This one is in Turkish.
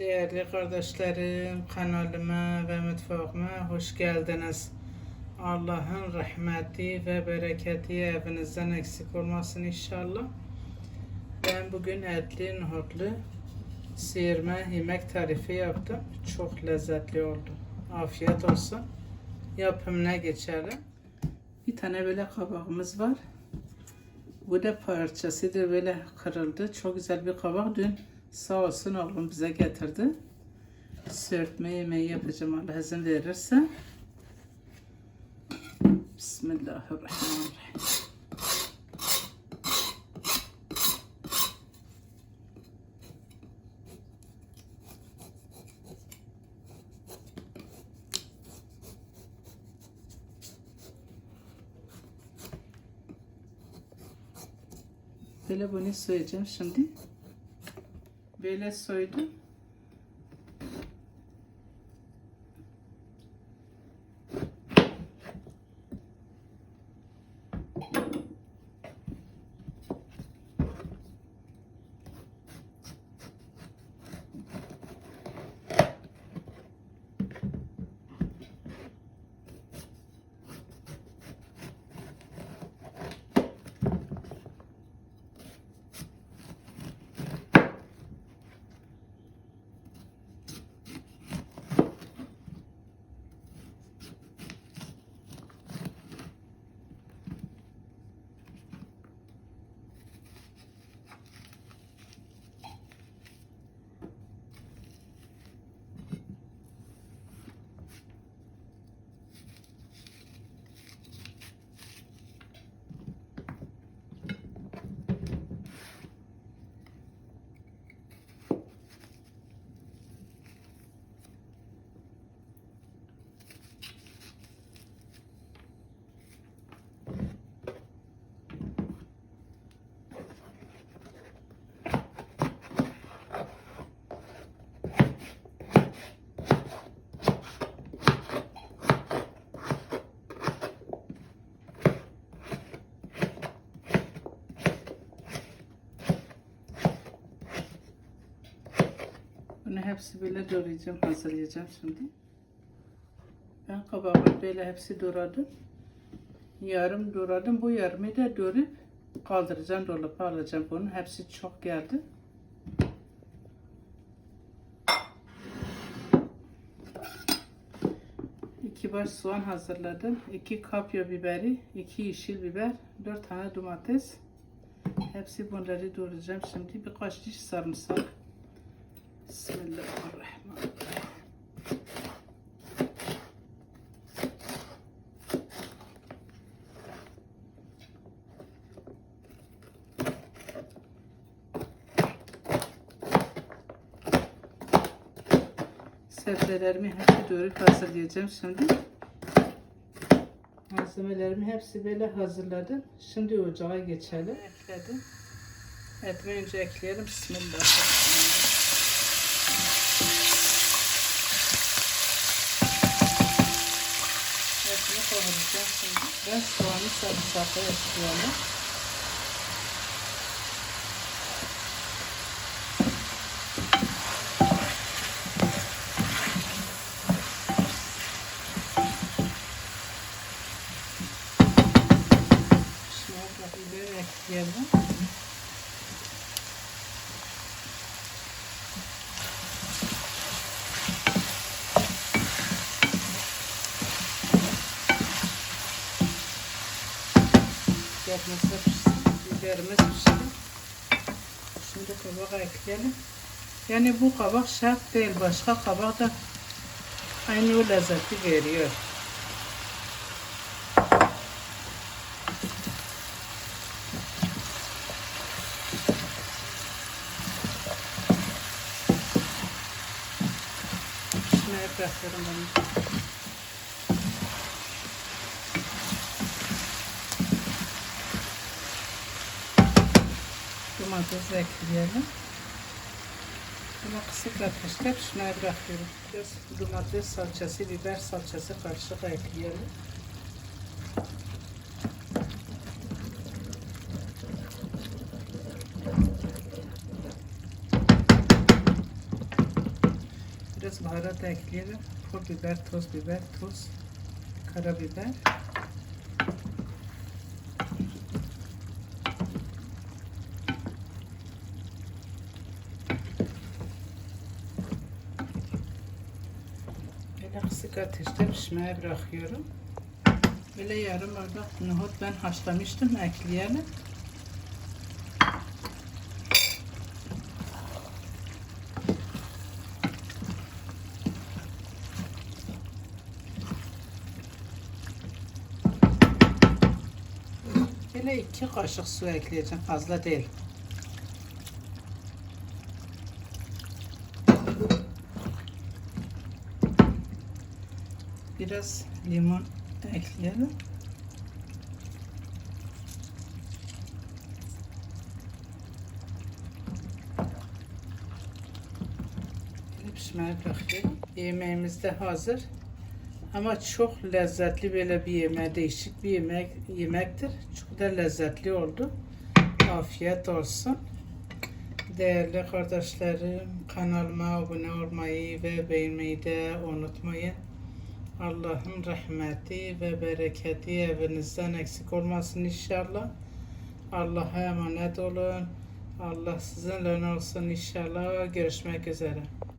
Değerli kardeşlerim, kanalıma ve mutfağıma hoş geldiniz. Allah'ın rahmeti ve bereketi evinizden eksik olmasın inşallah. Ben bugün etli nohutlu sıyırma yemek tarifi yaptım. Çok lezzetli oldu. Afiyet olsun. Yapımına geçelim. Bir tane böyle kabağımız var. Bu da parçasıdır böyle kırıldı. Çok güzel bir kabak. Dün sağ olsun oğlum bize getirdi. Sörtme yemeği yapacağım Allah izin verirse. Bismillahirrahmanirrahim. Böyle bunu soyacağım şimdi. Böyle soydum. Bunu hepsi böyle doğrayacağım, hazırlayacağım şimdi. Ben kabağımı böyle hepsi doğradım. Yarım doğradım. Bu yarımı da doğrayıp kaldıracağım, dolaba alacağım. Bunun hepsi çok geldi. İki baş soğan hazırladım. iki kapya biberi, iki yeşil biber, dört tane domates. Hepsi bunları doğrayacağım. Şimdi birkaç diş sarımsak. Bismillahirrahmanirrahim. Sebzelerimi hepsi doğrayıp hazırlayacağım şimdi. Malzemelerimi hepsi böyle hazırladım. Şimdi ocağa geçelim. Ekledim. Etimi önce ekleyelim. Bismillahirrahmanirrahim. Kavuracağım şimdi. Ben soğanı sarımsakla ekliyorum. Şimdi biber ekleyelim. Yapması pişsin. Biberimiz pişti. Şimdi kabağı ekleyelim. Yani bu kabak şart değil. Başka kabak da aynı o lezzeti veriyor. Pişmeye bırakıyorum onu. Domates ekleyelim. Bunu kısık ateşte pişmeye bırakıyorum. Biraz domates salçası, biber salçası karışık ekleyelim. Biraz baharat ekleyelim. Pul biber, toz biber, tuz, karabiber. Böyle kısık ateşte pişmeye bırakıyorum. Böyle yarım bardak nohut ben haşlamıştım ekleyelim. Böyle iki kaşık su ekleyeceğim fazla değil. Biraz limon ekleyelim. Pişmeye bırakıyorum. Yemeğimiz de hazır. Ama çok lezzetli böyle bir yemeğe, değişik bir yemek yemektir. Çok da lezzetli oldu. Afiyet olsun. Değerli kardeşlerim, kanalıma abone olmayı ve beğenmeyi de unutmayın. Allah'ın rahmeti ve bereketi evinizden eksik olmasın inşallah. Allah'a emanet olun. Allah sizinle olsun inşallah. Görüşmek üzere.